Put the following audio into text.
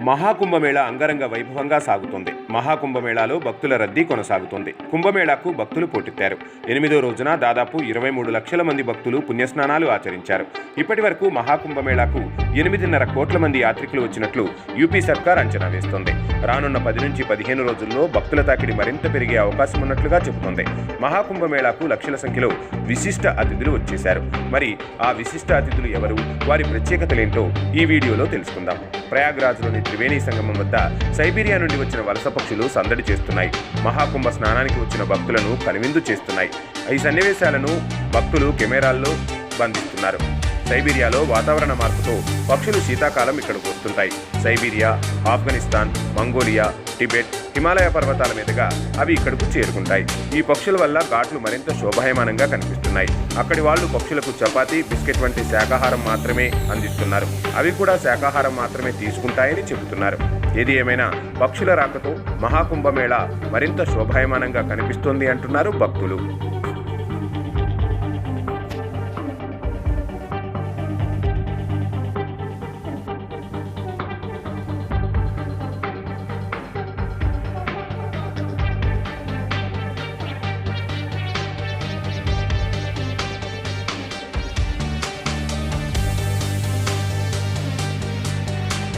మహాకుంభమేళ అంగరంగ వైభవంగా సాగుతోంది. మహాకుంభమేళాలో భక్తుల రద్దీ కొనసాగుతోంది. కుంభమేళాకు భక్తులు పోటెత్తారు. ఎనిమిదో రోజున దాదాపు ఇరవై మూడు లక్షల మంది భక్తులు పుణ్యస్నానాలు ఆచరించారు. ఇప్పటి వరకు మహాకుంభమేళాకు ఎనిమిదిన్నర కోట్ల మంది యాత్రికులు వచ్చినట్లు యూపీ సర్కార్ అంచనా వేస్తోంది. రానున్న పది నుంచి పదిహేను రోజుల్లో భక్తుల తాకిడి మరింత పెరిగే అవకాశం ఉన్నట్లుగా చెబుతోంది. మహాకుంభమేళాకు లక్షల సంఖ్యలో విశిష్ట అతిథులు వచ్చేశారు. మరి ఆ విశిష్ట అతిథులు ఎవరు? వారి ప్రత్యేకతలేంటో ఈ వీడియోలో తెలుసుకుందాం. ప్రయాగ్రాజ్లోని త్రివేణి సంగమం వద్ద సైబీరియా నుండి వచ్చిన వలస పక్షులు సందడి చేస్తున్నాయి. మహాకుంభ స్నానానికి వచ్చిన భక్తులను కనువిందు చేస్తున్నాయి. ఈ సన్నివేశాలను భక్తులు కెమెరాల్లో బంధిస్తున్నారు. సైబీరియాలో వాతావరణ మార్పుతో పక్షులు శీతాకాలం ఇక్కడకు వస్తుంటాయి Siberia Afghanistan Mongolia Tibet Himalaya పర్వతాల మీదుగా అవి ఇక్కడకు చేరుకుంటాయి. ఈ పక్షుల వల్ల ఘాట్లు మరింత శోభాయమానంగా కనిపిస్తున్నాయి. అక్కడి వాళ్ళు పక్షులకు చపాతీ బిస్కెట్ వంటి శాకాహారం మాత్రమే అందిస్తున్నారు. అవి కూడా శాకాహారం మాత్రమే తీసుకుంటాయని చెబుతున్నారు. ఏది ఏమైనా పక్షుల రాకతో మహాకుంభమేళ మరింత శోభాయమానంగా కనిపిస్తోంది అంటున్నారు భక్తులు.